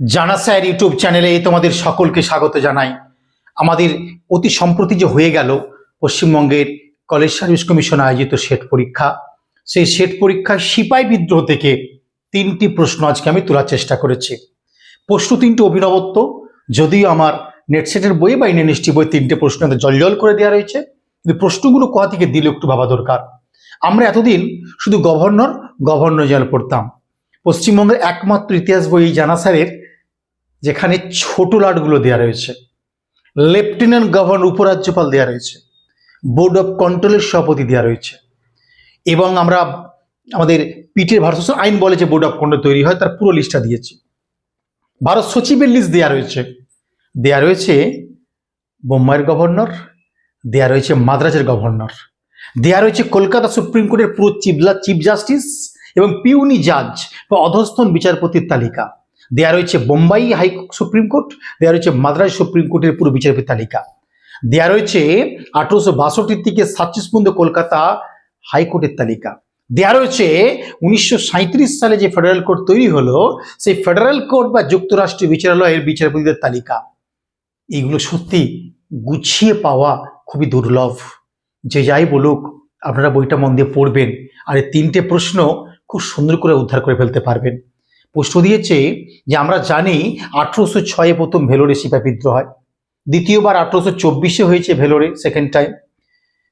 জানা sir YouTube চ্যানেলে তোমাদের সকলকে স্বাগত জানাই। আমাদের অতি সম্প্রতি যে হয়ে গেল পশ্চিমবঙ্গের কলেজ সার্ভিস কমিশন আয়োজিত সেট পরীক্ষা। সেই সেট পরীক্ষায় সিপাই বিদ্রোহ থেকে তিনটি প্রশ্ন আজকে আমি তোলার চেষ্টা করেছি। প্রশ্ন তিনটি অভিনবত্ব, যদিও আমার নেটসেটের বই বা ইন্ডিয়ানিস্টি বই তিনটে প্রশ্ন জল করে দেওয়া রয়েছে, কিন্তু প্রশ্নগুলো কোথা থেকে দিলে একটু ভাবা দরকার। আমরা এতদিন শুধু গভর্নর গভর্নর জেনারেল পড়তাম। পশ্চিমবঙ্গের একমাত্র ইতিহাস বই জানা স্যারের যেখানে ছোট লাটগুলো দেওয়া রয়েছে। লেফটেন্যান্ট গভর্নর উপরাজ্যপাল দেওয়া রয়েছে। বোর্ড অফ কন্ট্রোলের সভাপতি দেওয়া রয়েছে। এবং আমরা আমাদের পিঠের ভারত আইন বলে যে বোর্ড অফ কন্ট্রোল তৈরি হয়, তার পুরো লিস্টটা দিয়েছি। ভারত সচিবের লিস্ট দেওয়া রয়েছে। দেওয়া রয়েছে বোম্বাইয়ের গভর্নর দেওয়া রয়েছে মাদ্রাজের গভর্নর দেওয়া রয়েছে কলকাতা সুপ্রিম কোর্টের পুরো চিফ চিফ জাস্টিস এবং পিউনি জাজ বা অধস্থন বিচারপতির তালিকা। দেওয়া রয়েছে বোম্বাই হাই সুপ্রিম কোর্ট দেওয়া রয়েছে মাদ্রাজ সুপ্রিম কোর্টের পুরো বিচারপতির তালিকা। দেওয়া রয়েছে আঠারোশো বাষট্টি থেকে সাতচল্লিশ পর্যন্ত কলকাতা হাইকোর্টের তালিকা। দেওয়া রয়েছে উনিশশো সাঁইত্রিশ সালে যে ফেডারেল কোর্ট তৈরি হলো, সেই ফেডারেল কোর্ট বা যুক্তরাষ্ট্রীয় বিচারালয়ের বিচারপতিদের তালিকা। এইগুলো সত্যি গুছিয়ে পাওয়া খুবই দুর্লভ। যে যাই বলুক, আপনারা বইটা মন দিয়ে পড়বেন, আর এই তিনটে প্রশ্ন খুব সুন্দর করে উদ্ধার করে ফেলতে পারবেন। প্রশ্ন দিয়েছে যে আমরা জানি আঠেরোশো ছয়ে প্রথম ভেলোরে সিপাহী বিদ্রোহ হয়। দ্বিতীয়বার আঠেরোশো চব্বিশে হয়েছে ভেলোরে সেকেন্ড টাইম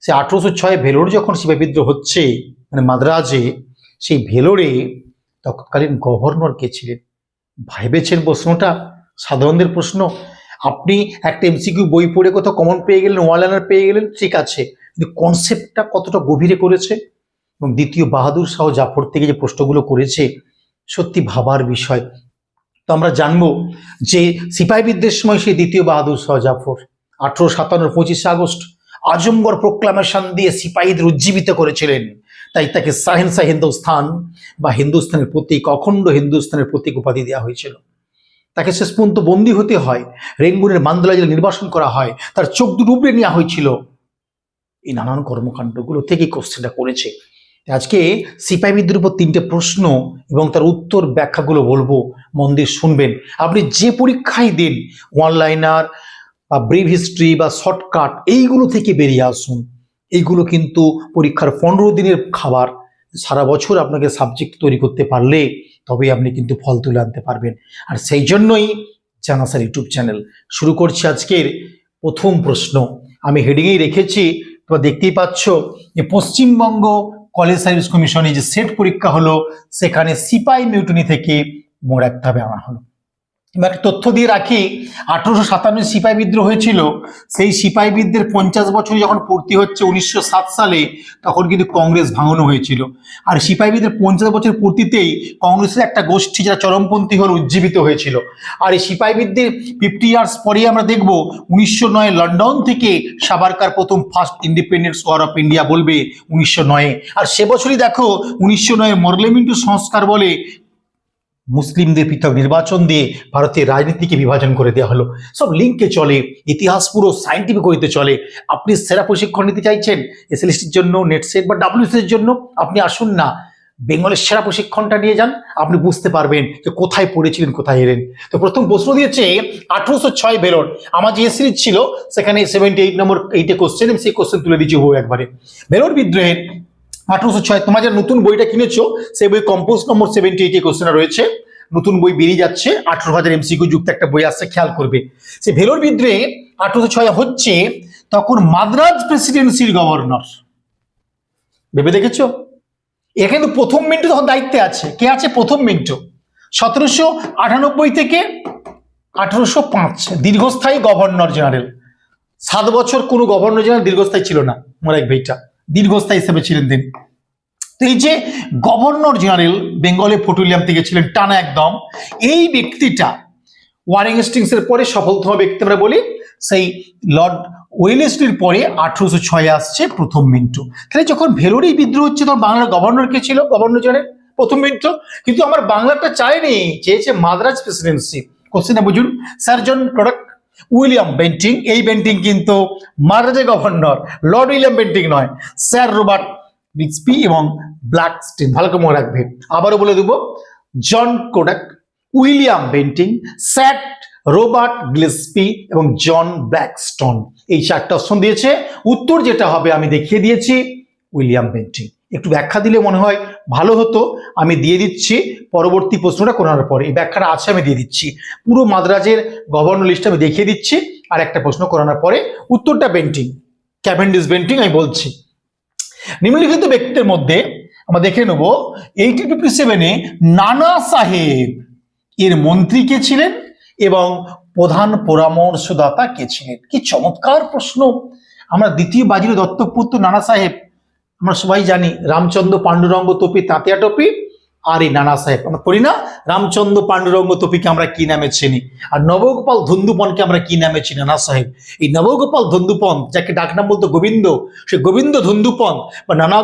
সে আঠেরোশো ছয়ে ভেলোর যখন সিপাহী বিদ্রোহ হচ্ছে মানে মাদ্রাজে, সেই ভেলোরে তৎকালীন গভর্নর কে ছিলেন? ভাইবেছেন প্রশ্নটা? সাধারণদের প্রশ্ন, আপনি একটা এমসিকিউ বই পড়ে কোথাও কমন পেয়ে গেলেন ওয়ালানার পেয়ে গেলেন, ঠিক আছে। কিন্তু কনসেপ্টটা কতটা গভীরে করেছে? এবং দ্বিতীয় বাহাদুর শাহ জাফর থেকে যে প্রশ্নগুলো করেছে সত্যি ভাবার বিষয়। তো আমরা জানব যে সিপাহী বিদ্রোহের সময় সেই দ্বিতীয় বাহাদুর শাহ জাফর আঠারো সাতান্ন পঁচিশে আগস্ট আজমগর প্রোক্লামেশন দিয়ে সিপাহীদের উজ্জীবিত করেছিলেন। তাই তাকে সাহেনসা হিন্দুস্থান বা হিন্দুস্তানের প্রতীক, অখণ্ড হিন্দুস্তানের প্রতীক উপাধি দেওয়া হয়েছিল। তাকে শেষ পর্যন্ত বন্দী হতে হয়, রেঙ্গুনের মান্দলা জেলা নির্বাসন করা হয়, তার চোখ দুটো উপড়ে নেওয়া হয়েছিল। এই নানান কর্মকাণ্ডগুলো থেকে কোশ্চেনটা করেছে। আজকে সিপাহী বিদ্রোহের উপর তিনটে প্রশ্ন এবং তার উত্তর ব্যাখ্যাগুলো বলব। মন দিয়ে শুনবেন। আপনি যে পরীক্ষায় দিন অনলাইনার বা ব্রিভ হিস্ট্রি বা শর্টকাট এইগুলো থেকে বেরিয়ে আসুন। এইগুলো কিন্তু পরীক্ষার পনেরো দিনের খাবার। সারা বছর আপনাকে সাবজেক্ট তৈরি করতে পারলে তবে আপনি কিন্তু ফল তুলে আনতে পারবেন। আর সেই জন্যই জানাসার ইউটিউব চ্যানেল। শুরু করছি আজকের প্রথম প্রশ্ন। আমি হেডিংয়েই রেখেছি। তোমরা দেখতেই পাচ্ছ যে পশ্চিমবঙ্গ কলেজ সার্ভিস কমিশনে যে সেট পরীক্ষা হলো, সেখানে সিপাই মিউটনি থেকে মোর একটা আনা হলো। এবার তথ্য দিয়ে রাখি, আঠারোশো সাতান্ন সিপাহী বিদ্রোহ হয়েছিল, সেই সিপাহী বিদ্রোহের পঞ্চাশ বছর যখন পূর্তি হচ্ছে উনিশশো সাত সালে, তখন কিন্তু কংগ্রেস ভাঙানো হয়েছিল। আর সিপাহী বিদ্রোহের পঞ্চাশ বছর পূর্তিতেই কংগ্রেসের একটা গোষ্ঠী যারা চরমপন্থী হল উজ্জীবিত হয়েছিল। আর এই সিপাহী বিদ্রোহের ফিফটি ইয়ার্স পরেই আমরা দেখব, উনিশশো নয় লন্ডন থেকে সাবারকার প্রথম first independence war of India বলবে উনিশশো নয়ে। আর সে বছরই দেখো, উনিশশো নয়ে মরলেমিন্টু সংস্কার বলে মুসলিমদের পৃথক নির্বাচন দিয়ে ভারতের রাজনীতিকে বিভাজন করে দেওয়া হলো। সব লিঙ্কে চলে, ইতিহাস পুরো সাইন্টিফিক হইতে চলে। আপনি সেরা প্রশিক্ষণ নিতে চাইছেন এসএলএসটির জন্য নেটসেট বা ডাব্লিউসির জন্য, আপনি আসুন না। বেঙ্গলের সেরা প্রশিক্ষণটা নিয়ে যান, আপনি বুঝতে পারবেন যে কোথায় পড়েছিলেন, কোথায় এলেন তো প্রথম প্রশ্ন দিয়েছে, আঠারোশো ছয় বেরোর আমার যে সিরিজ ছিল, সেখানে সেভেন্টি এইট নম্বর এইটে কোশ্চেন সেই কোশ্চেন তুলে দিচ্ছি হো একবারে। বেরোর বিদ্রোহের আঠারোশো ছয়, তোমার যে নতুন বইটা কিনেছো, সেই বই কম্পোজ নম্বর সেভেন্টি এইটে কোশ্চেন রয়েছে। নতুন বই বেরিয়ে যাচ্ছে, আঠারো হাজার এমসিকিউ যুক্ত একটা বই আসছে, খেয়াল করবে। সে ভেলোর বিদ্রোহে আঠারোশো ছয় হচ্ছে তখন মাদ্রাজ প্রেসিডেন্সির গভর্নর ভেবে দেখেছ? এখানে তো প্রথম মিন্টু তখন দায়িত্বে আছে। কে আছে প্রথম মিন্টু? সতেরোশো আটানব্বই থেকে আঠারোশো পাঁচ, দীর্ঘস্থায়ী গভর্নর জেনারেল সাত বছর কোনো গভর্নর জেনারেল দীর্ঘস্থায়ী ছিল না, মনে মোরাক ভাইটা দীর্ঘস্থায়ী হিসেবে ছিলেন তিনি। তো এই যে গভর্নর জেনারেল বেঙ্গলে ফটুলিয়াম থেকে ছিলেন টানা একদম, এই ব্যক্তিটা ওয়ারিং হেস্টিংসের পরে সফলতম ব্যক্তি আমরা বলি, সেই লর্ড ওয়েলেসলির পরে আঠারোশো ছয়ে আসছে প্রথম মিন্টু। তাহলে যখন ভেলোরি বিদ্রোহ হচ্ছে, তখন বাংলার গভর্নর কে ছিল? গভর্নর জেনারেল, প্রথম মিন্টু। কিন্তু আমার বাংলাটা চায়নি, চেয়েছে মাদ্রাজ প্রেসিডেন্সি। কোশ্চেনে বুঝুন, sir John Cradock William Bentinck, এই বেন্টিং কিন্তু মাদ্রাজের গভর্নর, লর্ড উইলিয়াম বেন্টিং নয়, স্যার রোবার্ট বিক্সপি এবং ব্ল্যাক স্টিন। ভালো করে মনে রাখবে। আবারও বলে দেবো, John Cradock, William Bentinck sir Robert Gillespie এবং জন ব্ল্যাকস্টোন। এই চারটা অপশন দিয়েছে। উত্তর যেটা হবে আমি দেখিয়ে দিয়েছি, উইলিয়াম বেন্টিং। একটু ব্যাখ্যা দিলে মনে হয় ভালো হতো। আমি দিয়ে দিচ্ছি, পরবর্তী প্রশ্নটা করার পরে। এই ব্যাখ্যাটা আছে, আমি দিয়ে দিচ্ছি। পুরো মাদ্রাজের গভর্নর লিস্ট আমি দেখিয়ে দিচ্ছি, আর একটা প্রশ্ন করানোর পরে উত্তরটা বেন্টিং ক্যাভেন্ডিস বেন্টিং আমি বলছি। নিম্নলিখিত ব্যক্তিদের মধ্যে আমরা দেখে নেব এইটিন ফিফটি সেভেনে নানা সাহেব এর মন্ত্রী কে ছিলেন এবং প্রধান পরামর্শদাতা কে ছিলেন? কি চমৎকার প্রশ্ন। আমরা দ্বিতীয় বাজির দত্তপুত্র নানা সাহেব আমরা সবাই জানি রামচন্দ্র পাণ্ডুরঙ্গ তোপি তাঁতিয়া টপি আর এই নানা সাহেব। আমরা পড়ি না? রামচন্দ্র পাণ্ডুরঙ্গ তোপিকে আমরা কি নামে চিনি? আর নবগোপাল ধন্দুপনকে আমরা কি নামে চিনি, নানা সাহেব? এই নবগোপাল ধন্দুপন, যাকে ডাকনাম বলতো গোবিন্দ, সে গোবিন্দ ধন্দুপন বা নানা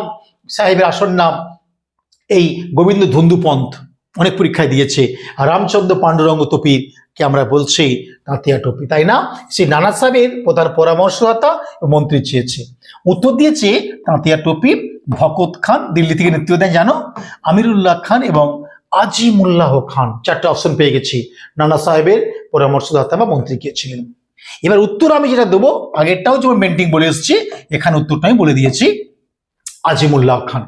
সাহেবের আসল নাম এই গোবিন্দ ধন্দুপন্থ অনেক পরীক্ষায় দিয়েছে। আর রামচন্দ্র পাণ্ডুরঙ্গ তপির কে আমরা বলছি তাঁতিয়া টপি, তাই না? সেই নানা সাহেবের প্রধান পরামর্শদাতা মন্ত্রী চেয়েছে। উত্তর দিয়েছে, তাঁতিয়া টপি, ভকত খান, দিল্লি থেকে নেতৃত্ব দেন, জানো? আমিরুল্লাহ খান এবং আজিমুল্লাহ খান, চারটে অপশন পেয়ে গেছি। নানা সাহেবের পরামর্শদাতা বা মন্ত্রী কে ছিলেন এবার উত্তর আমি যেটা দেবো, আগেরটাও যেমন মেন্টিং বলে এসেছি, এখানে উত্তরটা আমি বলে দিয়েছি। আজিমুল্লাহ খান।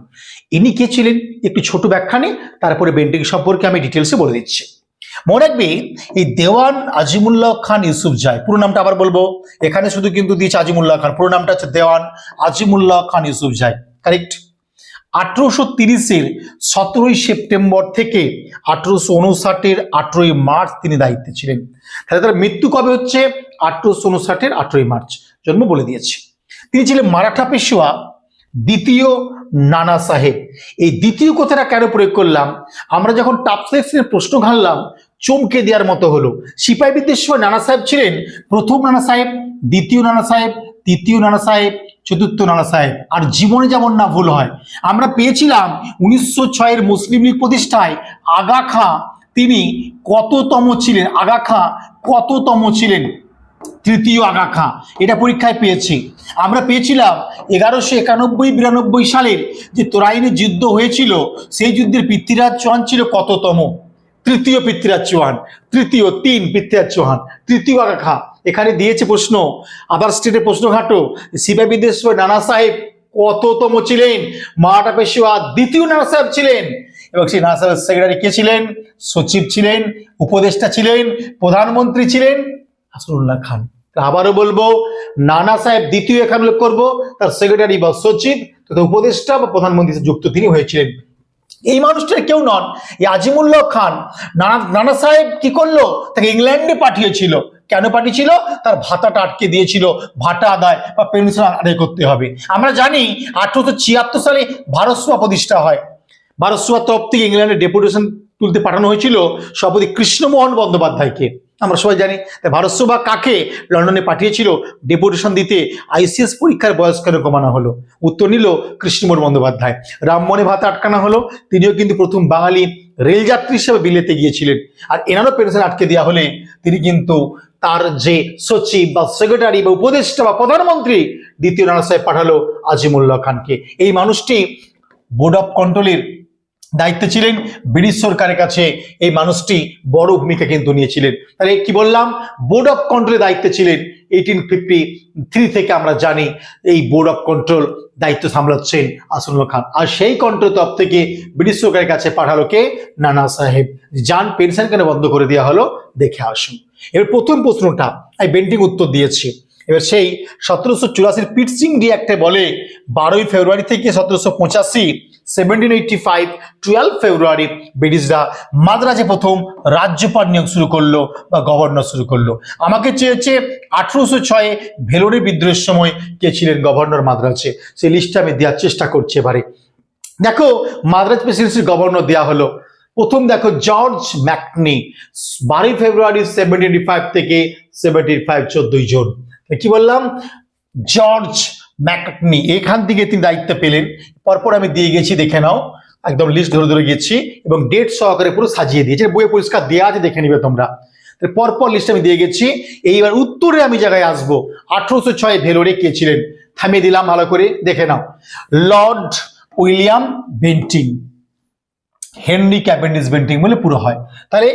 ইনি কে ছিলেন? একটু ছোট ব্যাখ্যা নেই তারপরে বেন্টিং সম্পর্কে আমি ডিটেলসে বলে দিচ্ছি। মনে রাখবে, এই দেওয়ান আজিমুল্লাহ খান ইউসুফ জাই পুরো নামটা আবার বলব। এখানে শুধু কিন্তু দিয়েছে আজিমুল্লাহ খান, পুরো নামটা হচ্ছে দেওয়ান আজিমুল্লাহ খান ইউসুফ জাই কারেক্ট আঠেরোশো তিরিশের সতেরোই সেপ্টেম্বর থেকে আঠেরোশো উনষাটের আঠেরোই মার্চ তিনি দায়িত্বে ছিলেন। তাহলে তার মৃত্যু কবে হচ্ছে? আঠেরোশো উনষাটের আঠেরোই মার্চ। জন্ম বলে দিয়েছে। তিনি ছিলেন মারাঠা পেশোয়া, দ্বিতীয় নানা সাহেব। এই দ্বিতীয় কথাটা কেন প্রয়োগ করলাম? আমরা যখন টাপ সিলেকশনের প্রশ্ন ঘাললাম চমকে দেওয়ার মতো হলো। সিপাহী বিদ্যের সময় নানা সাহেব ছিলেন। প্রথম নানা সাহেব, দ্বিতীয় নানা সাহেব, তৃতীয় নানা সাহেব, চতুর্থ নানা সাহেব। আর জীবনে যেমন না ভুল হয়। আমরা পেয়েছিলাম উনিশশো ছয়ের মুসলিম লীগ প্রতিষ্ঠায় আগা খাঁ। তিনি কততম ছিলেন? আগা খাঁ কততম ছিলেন? তৃতীয় আগা খাঁ। এটা পরীক্ষায় পেয়েছি। আমরা পেয়েছিলাম এগারোশো একানব্বই বিরানব্বই সালের যে তোরাইনে যুদ্ধ হয়েছিল, সেই যুদ্ধের পৃথ্বীরাজ চৌহান ছিল কততম? তৃতীয় পৃথ্বীরাজ চৌহান, তৃতীয় তিন পৃথ্বীরাজ চৌহান, তৃতীয় খাঁ এখানে দিয়েছে প্রশ্ন আদার স্টেটের প্রশ্ন ঘাটো, সিপাহী বিদ্বেষ নানা সাহেব কততম ছিলেন? মারাঠা পেশোয়া দ্বিতীয় নানা সাহেব ছিলেন। এবং সেই নানা সাহেব সেক্রেটারি কে ছিলেন? সচিব ছিলেন, উপদেষ্টা ছিলেন, প্রধানমন্ত্রী ছিলেন আসরুল্লাহ খান। আবারও বলব, নানা সাহেব দ্বিতীয় এখানে উল্লেখ করব, তার সেক্রেটারি বা সচিব, তথা উপদেষ্টা বা প্রধানমন্ত্রী যুক্ত তিনি হয়েছিলেন। এই মানুষটা কেউ নন। এই আজিমুল্লাহ খান, নানা নানা সাহেব কি করল? তাকে ইংল্যান্ডে পাঠিয়েছিল। কেন পাঠিয়েছিল? তার ভাতাটা আটকে দিয়েছিল। ভাটা আদায় বা পেনশন আদায় করতে হবে। আমরা জানি আঠারোশো ছিয়াত্তর সালে ভারত সভা প্রতিষ্ঠা হয়। ভারত সভার তরফ থেকে ইংল্যান্ডে ডেপুটেশন তুলতে পাঠানো হয়েছিল সভাপতি কৃষ্ণমোহন বন্দ্যোপাধ্যায়কে। আমরা সবাই জানি তাই ভারত সভা কাকে লন্ডনে পাঠিয়েছিল? ডেপুটেশন দিতে আইসিএস পরীক্ষার বয়স কেন কমানো হলো? উত্তর নিল কৃষ্ণমোহন বন্দ্যোপাধ্যায়। রামমনে ভাতা আটকানো হলো, তিনিও কিন্তু প্রথম বাঙালি রেলযাত্রী হিসেবে বিলেতে গিয়েছিলেন। আর এনারও পেনশন আটকে দেওয়া হলে তিনি কিন্তু তার যে সচিব বা সেক্রেটারি বা উপদেষ্টা বা প্রধানমন্ত্রী দ্বিতীয় নানা সাহেব পাঠালো আজিমুল্লাহ খানকে। এই মানুষটি বোর্ড অফ কন্ট্রোলের দায়িত্বে ছিলেন। ব্রিটিশ সরকারের কাছে এই মানুষটি বড় ভূমিকা কিন্তু নিয়েছিলেন। তাহলে কি বললাম? বোর্ড অফ কন্ট্রোলের দায়িত্বে ছিলেন। এইটিন ফিফটি থ্রি থেকে আমরা জানি এই বোর্ড অফ কন্ট্রোল দায়িত্ব সামলাচ্ছেন আসনুল্লাহ খান। আর সেই কন্ট্রোল তরফ থেকে ব্রিটিশ সরকারের কাছে পাঠালো কে? নানা সাহেব। যান, পেনশন কেন বন্ধ করে দেওয়া হলো? দেখে আসুন। এবার প্রথম প্রশ্নটা আমি বেন্টিং উত্তর দিয়েছি। এবার সেই সতেরোশো চুরাশির পিটসিং ডি একটা বলে, বারোই ফেব্রুয়ারি থেকে সতেরোশো পঁচাশি seventeen eighty five twelve February ব্রিটিশরা মাদ্রাজে প্রথম রাজ্যপাল নিয়োগ শুরু করল বা গভর্নর শুরু করল। আমাকে চেয়েছে আঠেরোশো ছয়ে ভেলোরে বিদ্রোহের সময় কে ছিলেন গভর্নর মাদ্রাজে। সেই লিস্টটা আমি দেওয়ার চেষ্টা করছি এবারে। দেখো, মাদ্রাজ প্রেসিডেন্সির গভর্নর দেওয়া হলো। প্রথম দেখো, জর্জ ম্যাকনি, বারোই ফেব্রুয়ারি সেভেন্টি ফাইভ থেকে সেভেন্টি ফাইভ চোদ্দই জুন। কি বললাম? জর্জ ম্যাকনি এখান থেকে তিনি দায়িত্ব পেলেন। পরপর আমি দিয়ে গেছি, দেখে নাও। একদম লিস্ট ধরে ধরে গেছি এবং ডেট সহকারে পুরো সাজিয়ে দিয়েছি। বইয়ে পরিষ্কার দেওয়া আছে, দেখে নিবে তোমরা। পরপর লিস্ট আমি দিয়ে গেছি। এইবার উত্তরে আমি জায়গায় আসব। আঠারোশো ছয় ভেলোরে কে ছিলেন? থামিয়ে দিলাম ভালো করে, দেখে নাও। Lord William Bentinck. Henry Cavendish Bentinck বলে পুরো হয়। তাহলে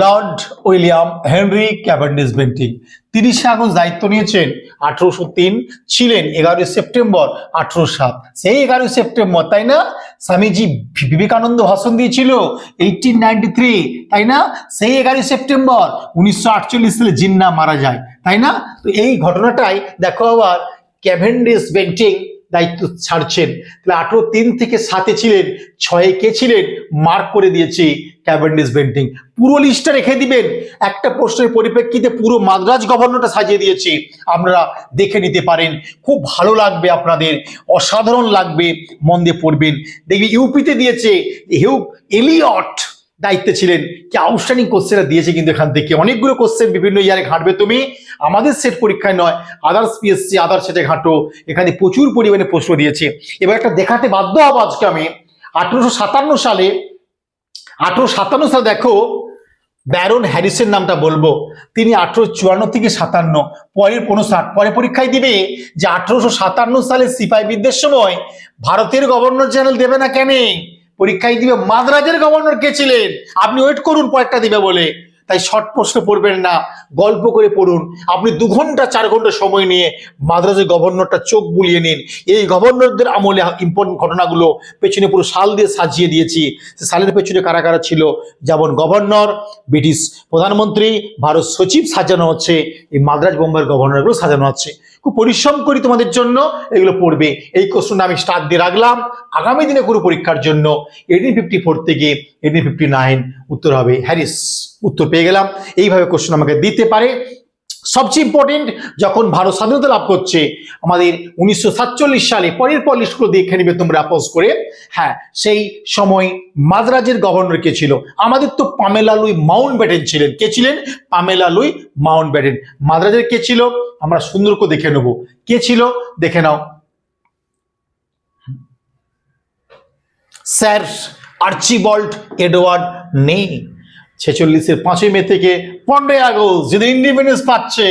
Lord William Henry Cavendish Bentinck, তিরিশে আগস্ট দায়িত্ব নিয়েছেন আঠারোশো তিন, ছিলেন এগারোই সেপ্টেম্বর আঠারো সাত। সেই এগারোই সেপ্টেম্বর, তাই না? স্বামীজি বিবেকানন্দ ভাষণ দিয়েছিল এইটিন নাইনটি থ্রি তাই না? সেই এগারোই সেপ্টেম্বর উনিশশো আটচল্লিশ সালে জিন্না মারা যায়, তাই না? তো এই ঘটনাটাই দেখো আবার ক্যাভেন্ডিস বেন্টিং দায়িত্ব ছাড়ছেন। তাহলে আঠারো তিন থেকে সাতে ছিলেন, ছয়ে কে ছিলেন? মার্ক করে দিয়েছি ক্যাভেন্ডিস বেন্টিং। পুরো লিস্টটা রেখে দিবেন। একটা প্রশ্নের পরিপ্রেক্ষিতে পুরো মাদ্রাজ গভর্নরটা সাজিয়ে দিয়েছি। আপনারা দেখে নিতে পারেন। খুব ভালো লাগবে আপনাদের। অসাধারণ লাগবে। মন দিয়ে পড়বেন। দেখবি ইউপিতে দিয়েছে হিউ এলিয়ট। দায়িত্বে ছিলেন। কি আউটস্ট্যান্ডিং কোশ্চেনটা দিয়েছে কিন্তু এখান থেকে। অনেকগুলো কোশ্চেন বিভিন্ন ইয়ারে ঘাঁটবে। তুমি আমাদের সেট পরীক্ষায় নয় আদার্স পিএসসি আদার্স সেটে ঘাঁটো। এখানে প্রচুর পরিমাণে প্রশ্ন দিয়েছে। এবার একটা দেখাতে বাধ্য হব আজকে আমি। আঠেরোশো সাতান্ন সালে, আঠেরোশো সাতান্ন সালে দেখো, ব্যারন হ্যারিসের নামটা বলব। তিনি আঠেরোশো চুয়ান্ন থেকে সাতান্ন, পরের ষাট পরে পরীক্ষায় দিবে যে আঠেরোশো সাতান্ন সালে সিপাহী বিদ্যের সময় ভারতের গভর্নর জেনারেল দেবে না কেন? পরীক্ষায় দিবে, মাদ্রাজের গভর্নর কে ছিলেন? আপনি ওয়েট করুন, পরেরটা দিবে বলে। তাই শর্ট প্রশ্ন পড়বেন না, গল্প করে পড়ুন। আপনি দু ঘণ্টা, চার ঘণ্টা সময় নিয়ে মাদ্রাজের গভর্নরটা চোখ বুলিয়ে নিন। এই গভর্নরদের আমলে ইম্পর্টেন্ট ঘটনাগুলো পেছনে পুরো সাল দিয়ে সাজিয়ে দিয়েছি। সে সালের পেছনে কারা কারা ছিল? যেমন গভর্নর ব্রিটিশ প্রধানমন্ত্রী, ভারত সচিব সাজানো হচ্ছে এই মাদ্রাজ বোম্বাইয়ের গভর্নরগুলো সাজানো হচ্ছে খুব পরিশ্রম করি তোমাদের জন্য, এগুলো পড়বে। এই কোশ্চেনটা আমি স্টার্ট দিয়ে রাখলাম। আগামী দিনে কোনো পরীক্ষার জন্য এইটিন ফিফটি ফোর থেকে এইটিন ফিফটি নাইন উত্তর হবে। হ্যারিস, উত্তর পেয়ে গেলাম। এইভাবে কোশ্চেন আমাকে দিতে পারে। সবচেয়ে ইম্পর্টেন্ট যখন ভারত স্বাধীনতা লাভ করছে, আমাদের উনিশশো সাতচল্লিশ সালে, পরের পর লিস্টগুলো দেখে নিবে তোমরা আপোজ করে। হ্যাঁ সেই সময় মাদ্রাজের গভর্নর কে ছিল? আমাদের তো পামেলা লুই মাউন্ট ব্যাটেন ছিলেন। কে ছিলেন? পামেলা লুই মাউন্ট ব্যাটেন মাদ্রাজের কে ছিল? আমরা সুন্দর করে দেখে নেব। কে ছিল? দেখে নাও। স্যার আর্চিবল্ট এডওয়ার্ড নেই ছেচল্লিশের পাঁচই মে থেকে পনেরোই আগস্ট যেদিন ইন্ডিপেন্ডেন্স পাচ্ছে,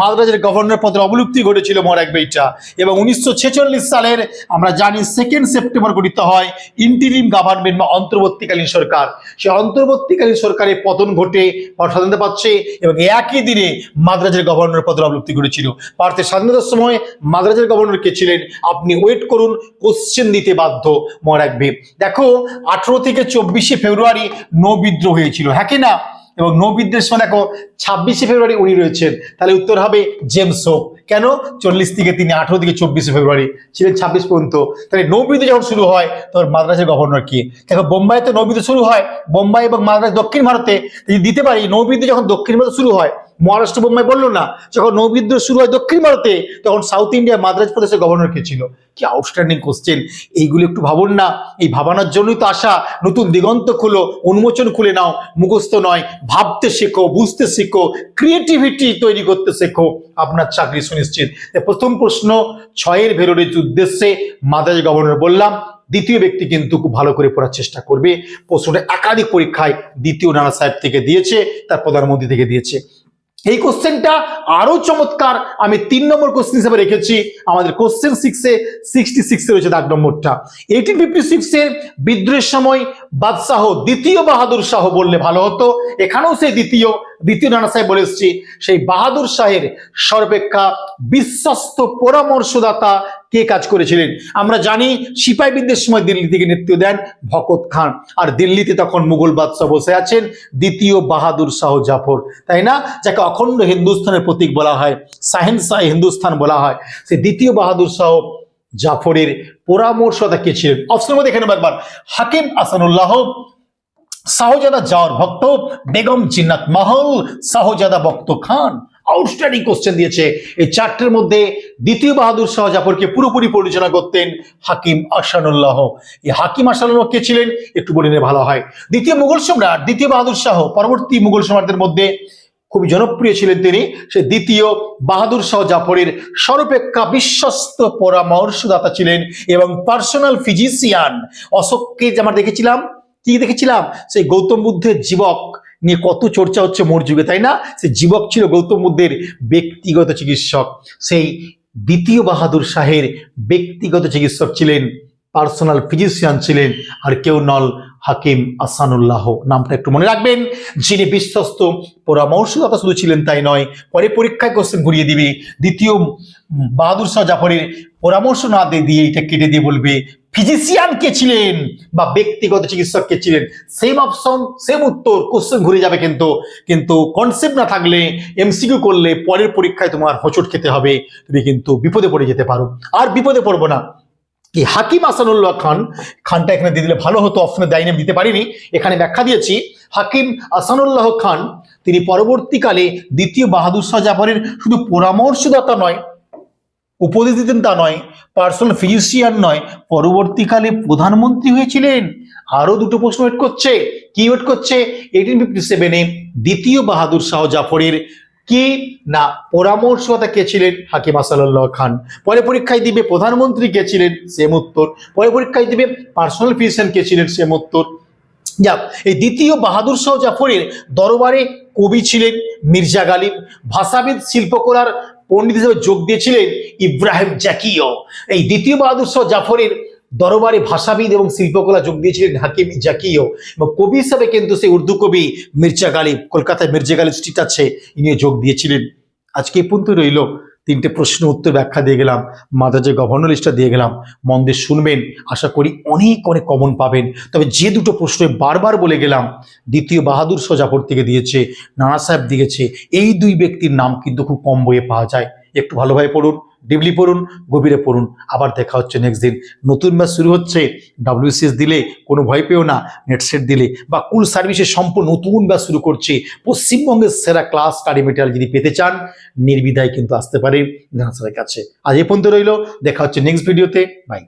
মাদ্রাজের গভর্নর পদের অবলুপ্তি ঘটেছিল মরাক বেইটা। এবং উনিশশো ছেচল্লিশ সালের, আমরা জানি সেকেন্ড সেপ্টেম্বর গঠিত হয় ইন্টিরিম গভর্নমেন্ট বা অন্তর্বর্তীকালীন সরকার। সে অন্তর্বর্তীকালীন সরকারের পতন ঘটে স্বাধীনতা পাচ্ছে, এবং একই দিনে মাদ্রাজের গভর্নর পদের অবলুপ্তি ঘটেছিল। ভারতের স্বাধীনতার সময় মাদ্রাজের গভর্নর কে ছিলেন, আপনি ওয়েট করুন কোশ্চেন দিতে বাধ্য মনে রাখবে দেখো, আঠেরো থেকে চব্বিশে ফেব্রুয়ারি নৌ বিদ্রোহ হয়েছিল হ্যাঁ কি না? এবং নো বিদ্রোহের সময় দেখো, ছাব্বিশে ফেব্রুয়ারি উনি রয়েছেন। তাহলে উত্তর হবে জেমস হোপ। কেন? চল্লিশ থেকে তিনি আঠেরো থেকে চব্বিশে ফেব্রুয়ারি ছিলেন ছাব্বিশ পর্যন্ত। তাহলে নৌবিদ্রোহ যখন শুরু হয়, তখন মাদ্রাসের গভর্নর কি? দেখো, বোম্বাইতে নৌবিদ্রোহ শুরু হয়, বোম্বাই এবং মাদ্রাস দক্ষিণ ভারতে। দিতে পারি নৌবিদ্রোহ যখন দক্ষিণ ভারতে শুরু হয় মহারাষ্ট্র বোম্বাই বলল না, যখন নৌবিদ্রোহ শুরু হয় দক্ষিণ ভারতে, তখন সাউথ ইন্ডিয়া মাদ্রাজ প্রদেশের গভর্নর কে ছিল? কি আউটস্ট্যান্ডিং কোশ্চেন এইগুলো একটু ভাবুন না, এই ভাবানোর জন্যই তো আসা নতুন দিগন্ত খুলো, উন্মোচন খুলে নাও, মুখস্থ নয়, ভাবতে শেখো, বুঝতে শেখো ক্রিয়েটিভিটি তৈরি করতে শেখো, আপনার চাকরি সুনিশ্চিত। প্রথম প্রশ্ন, ছয়ের ভেরোরের উদ্দেশ্যে মাদ্রাজ গভর্নর বললাম, দ্বিতীয় ব্যক্তি কিন্তু খুব ভালো করে পড়ার চেষ্টা করবে। প্রশ্নটা একাধিক পরীক্ষায় দ্বিতীয় নানা সাহেব থেকে দিয়েছে, তার প্রধানমন্ত্রী থেকে দিয়েছে। এই কোশ্চেনটা আরও চমৎকার। আমি তিন নম্বর কোশ্চেন হিসেবে রেখেছি। আমাদের কোশ্চেন সিক্সে সিক্সটি সিক্সে রয়েছে দাগ নম্বরটা। এইটিন ফিফটি সিক্সের বিদ্রোহের সময় বাদশাহ দ্বিতীয় বাহাদুর শাহ বললে ভালো হতো। এখানেও সেই দ্বিতীয়। দ্বিতীয় নানা সাহেব বলে এসেছি, সেই বাহাদুর শাহের সর্বেক্ষা বিশ্বস্ত পরামর্শদাতা কে কাজ করেছিলেন? আমরা জানি সিপাই সময় দিল্লি থেকে নেতৃত্ব দেন ভকত খান। আর দিল্লিতে তখন মুঘল বাদশাহ বসে আছেন দ্বিতীয় বাহাদুর শাহ জাফর। তাই না? যাকে অখণ্ড হিন্দুস্থানের প্রতীক বলা হয় সাহেন শাহ হিন্দুস্থান বলা হয়। সে দ্বিতীয় বাহাদুর শাহ জাফরের পরামর্শদা কে ছিলেন? অপশনের মধ্যে এখানে একবার, হাকিম আসানুল্লাহ শাহজাদা যাওয়ার ভক্ত বেগম জিন্নাত মহল, শাহজাদা বক্ত খান। আউটস্ট্যান্ডিং কোশ্চেন দিয়েছে। এই চারটের মধ্যে দ্বিতীয় বাহাদুর শাহ জাফরকে পুরোপুরি পরিচালনা করতেন হাকিম আসানুল্লাহ এই হাকিম আসানুল্লাহ কে ছিলেন? একটু বলে ভালো হয়। দ্বিতীয় মুঘল সম্রাট, দ্বিতীয় বাহাদুর শাহ, পরবর্তী মুঘল সম্রাটদের মধ্যে খুবই জনপ্রিয় ছিলেন তিনি। সে দ্বিতীয় বাহাদুর শাহ জাফরের সর্বাপেক্ষা বিশ্বস্ত পরামর্শদাতা ছিলেন এবং পার্সোনাল ফিজিশিয়ান অশোককে আমরা দেখেছিলাম কি দেখেছিলাম? সেই গৌতম বুদ্ধের জীবক নিয়ে কত চর্চা হচ্ছে মোর যুগে, তাই না? সে জীবক ছিল গৌতম বুদ্ধের ব্যক্তিগত চিকিৎসক। সেই দ্বিতীয় বাহাদুর শাহের ব্যক্তিগত চিকিৎসক ছিলেন, পার্সোনাল ফিজিশিয়ান ছিলেন, আর কেউ নল হাকিম আসানুল্লাহ। নামটা একটু মনে রাখবেন। যিনি বিশ্বস্ত পরামর্শদাতা শুধু ছিলেন তাই নয়, পরে পরীক্ষায় কোশ্চেন ঘুরিয়ে দিবে। দ্বিতীয় বাহাদুর শাহ জাফরের পরামর্শ না দিয়ে এটা কেটে দিয়ে বলবে ফিজিশিয়ান কে ছিলেন বা ব্যক্তিগত চিকিৎসক কে ছিলেন। সেম অপশন, সেম উত্তর কোশ্চেন ঘুরে যাবে কিন্তু। কিন্তু কনসেপ্ট না থাকলে এমসিকিউ করলে পরের পরীক্ষায় তোমার হোঁচট খেতে হবে। তুমি কিন্তু বিপদে পড়ে যেতে পারো। আর বিপদে পড়ব না। কি, হাকিম আসানুল্লাহ খান, খানটা এখানে দিয়ে দিলে ভালো হতো অপশনে দায়ী নাম দিতে পারিনি। এখানে ব্যাখ্যা দিয়েছি, হাকিম আসানুল্লাহ খান, তিনি পরবর্তীকালে দ্বিতীয় বাহাদুর শাহ জাফরের শুধু পরামর্শদাতা নয় উপদেশ দিতেন তা নয় পার্সোনাল ফিজিশিয়ান নয়, পরবর্তীকালে প্রধানমন্ত্রী হয়েছিলেন। আরও দুটো প্রশ্ন ওয়েট করছে। কি ওয়েট করছে? এইটিন ফিফটি সেভেনে দ্বিতীয় বাহাদুর শাহ জাফরের কে না পরামর্শদাতা কে ছিলেন? হাকিম আসাল্লাহ খান। পরে পরীক্ষায় দিবে প্রধানমন্ত্রী কে ছিলেন? সেম উত্তর। পরে পরীক্ষায় দিবে পার্সোনাল ফিজিশিয়ান কে ছিলেন? সেম উত্তর। যাক, এই দ্বিতীয় বাহাদুর শাহ জাফরের দরবারে কবি ছিলেন মির্জা গালিব। ভাষাবিদ, শিল্পকলার পণ্ডিত হিসেবে যোগ দিয়েছিলেন ইব্রাহিম জাকিও এই দ্বিতীয় বাহাদুর শাহ জাফরের দরবারে ভাষাবিদ এবং শিল্পকলা যোগ দিয়েছিলেন হাকিম জাকিও এবং কবি হিসাবে কিন্তু সেই উর্দু কবি মির্জা গালিব, কলকাতায় মির্জা গালিব স্ট্রিট আছে, ইনিও যোগ দিয়েছিলেন। আজকে পর্যন্ত রইল। তিনটে প্রশ্ন উত্তর ব্যাখ্যা দিয়ে গেলাম মাদার গভর্নর লিস্টটা দিয়ে গেলাম, মন দিয়ে শুনবেন, আশা করি অনেক অনেক কমন পাবেন। তবে যে দুটো প্রশ্নে বারবার বলে গেলাম, দ্বিতীয় বাহাদুর সোজাপুর থেকে দিয়েছে, নানা সাহেব দিয়েছে, এই দুই ব্যক্তির নাম কিন্তু খুব কম বইয়ে পাওয়া যায়। একটু ভালোভাবে পড়ুন। ডিপলি পড়ুন, গভীরে পড়ুন। আবার দেখা হচ্ছে নেক্সট দিন। নতুন ম্যাচ শুরু হচ্ছে। ডাব্লিউসিএস দিলে কোনো ভয় পেও না। নেটসেট দিলে। বা কুল সার্ভিসের সম্পূর্ণ নতুন ব্যাচ শুরু করছে। পশ্চিমবঙ্গের সেরা ক্লাস স্টাডি মেটেরিয়াল যদি পেতে চান, নির্বিধায় কিন্তু আসতে পারে জানা কাছে। আজ এ পর্যন্ত রইল। দেখা হচ্ছে নেক্সট ভিডিওতে বাই